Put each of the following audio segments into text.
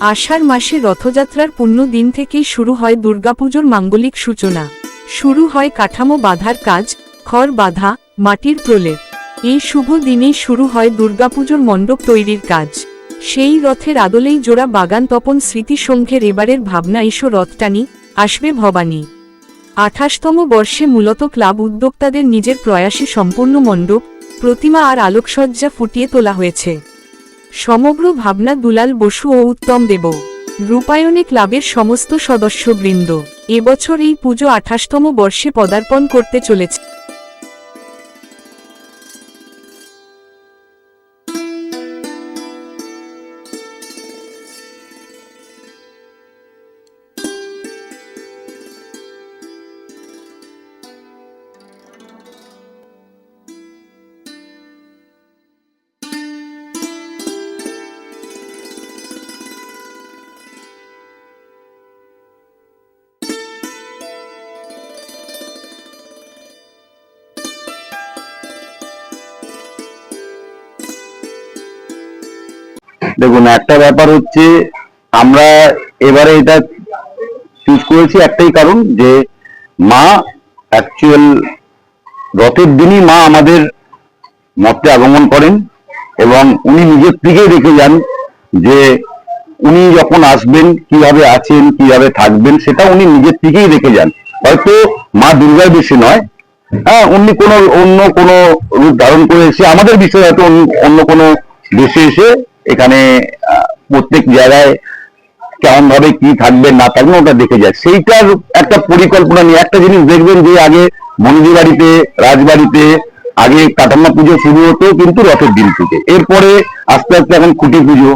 আষাঢ় মাসে রথযাত্রার পুণ্য দিন থেকেই শুরু হয় দুর্গাপুজোর মাঙ্গলিক সূচনা। শুরু হয় কাঠামো বাঁধার কাজ, খড় বাঁধা, মাটির প্রলেপ। এই শুভ দিনেই শুরু হয় দুর্গাপুজোর মণ্ডপ তৈরির কাজ। সেই রথের আদলেই জোড়া বাগান তপন স্মৃতিসংঘের এবারের ভাবনা এসো রথটানি, আসবে ভবানী। আঠাশতম বর্ষে মূলত ক্লাব উদ্যোক্তাদের নিজের প্রয়াসে সম্পূর্ণ মণ্ডপ, প্রতিমা আর আলোকসজ্জা ফুটিয়ে তোলা হয়েছে। সমগ্র ভাবনা দুলাল বসু ও উত্তম দেব। রূপায়ণে ক্লাবের সমস্ত সদস্যবৃন্দ। এবছর এই পুজো আঠাশতম বর্ষে পদার্পণ করতে চলেছে। দেখুন, একটা ব্যাপার হচ্ছে, আমরা এবারে এটা চুজ করেছি একটাই কারণ যে মা অ্যাকচুয়াল রথের দিনই মা আমাদের মর্তে আগমন করেন এবং উনি নিজের থেকেই রেখে যান যে উনি যখন আসবেন, কীভাবে আছেন, কীভাবে থাকবেন, সেটা উনি নিজের থেকেই রেখে যান। হয়তো মা দুর্গার বেশি নয় হ্যাঁ উনি কোনো অন্য কোনো রূপ ধারণ করে এসে আমাদের বিষয়ে হয়তো অন্য কোনো দেশে এসে এখানে প্রত্যেক জায়গায় কেমন ভাবে কি থাকবে না থাকবে ওটা দেখে যায়। সেইটার একটা পরিকল্পনা নিয়ে একটা জিনিস দেখবেন যে আগে মন্দির বাড়িতে, রাজবাড়িতে আগে কাটান্না পুজো শুরু হতো কিন্তু রথের দিন থেকে। এরপরে আস্তে আস্তে এখন খুঁটি পুজো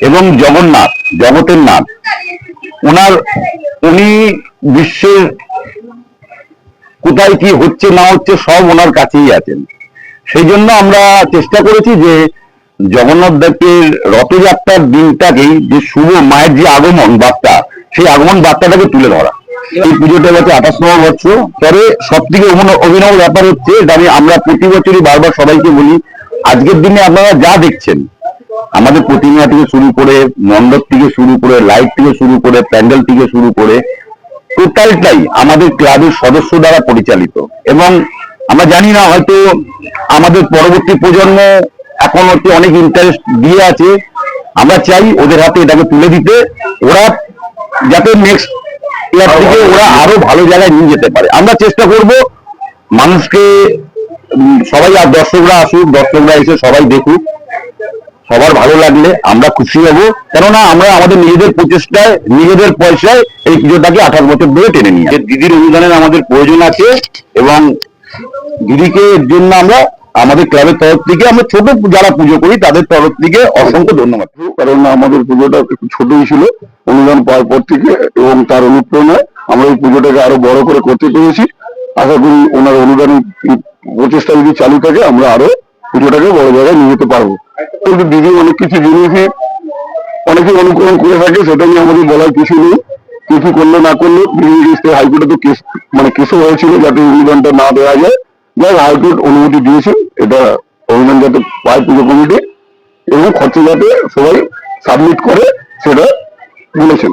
এবং জগন্নাথ, জগতের নাথ। ওনার, উনি বিশ্বের কোথায় কি হচ্ছে না হচ্ছে সব ওনার কাছেই আছেন। সেই জন্য আমরা চেষ্টা করেছি যে জগন্নাথ দেবের রথযাত্রার দিনটাকেই যে শুভ মায়ের যে আগমন বার্তা, সেই আগমন বার্তাটাকে তুলে ধরা। এই পুজোটা হচ্ছে আঠাশতম বছর। পরে সব থেকে অভিনব ব্যাপার হচ্ছে আমি আমরা প্রতি বছরই বারবার সবাইকে বলি, আজকের দিনে আপনারা যা দেখছেন, আমাদের প্রতিমা থেকে শুরু করে, মণ্ডপ থেকে শুরু করে, লাইট থেকে শুরু করে, প্যান্ডেল থেকে শুরু করে, টোটালটাই আমাদের ক্লাবের সদস্য দ্বারা পরিচালিত। এবং আমরা জানি না হয়তো আমাদের পরবর্তী প্রজন্ম এখন হচ্ছে অনেক ইন্টারেস্ট দিয়ে আছে। আমরা চাই ওদের হাতে এটাকে তুলে দিতে। ওরা যাতে নেক্সট ইয়ার থেকে ওরা আরও ভালো জায়গায় নিয়ে যেতে পারে। আমরা চেষ্টা করব মানুষকে সবাই আর দর্শকরা আসুক, দর্শকরা এসে সবাই দেখুক। সবার ভালো লাগলে আমরা খুশি হব। কেননা আমরা আমাদের নিজেদের প্রচেষ্টায়, নিজেদের পয়সায় এই পুজোটাকে আঠাশ বছর ধরে টেনে নিই দিদির অনুদানের আমাদের প্রয়োজন আছে এবং দিদিকে জন্য আমরা আমাদের ক্লাবের তরফ থেকে আমরা ছোট যারা পুজো করি, তাদের তরফ থেকে অসংখ্য ধন্যবাদ। কারণ আমাদের পুজোটা একটু ছোটই ছিল, অনুদান পাওয়ার পর থেকে এবং তার অনুপ্রেরণায় আমরা এই পুজোটাকে আরও বড় করে করতে পেরেছি। আশা করি ওনার অনুদান প্রচেষ্টা যদি চালু থাকে, আমরা আরও পুজোটাকে বড় জায়গায় নিয়ে যেতে পারব। কিন্তু দিদি অনেক কিছু জিনিসই অনেকে অনুকরণ করে থাকে, সেটা নিয়ে আমাদের বলার কিছু নেই। কিছু করল না করল জিনিসটা হাইকোর্টে তো কেস মানে কেসও হয়েছিল, যাতে অনুদানটা না দেওয়া যায়। যাই হাইকোর্ট অনুমতি দিয়েছে। এটা অনুদান যাতে পায় পুজো কমিটি এবং খরচা যাতে সবাই সাবমিট করে সেটা বলেছেন।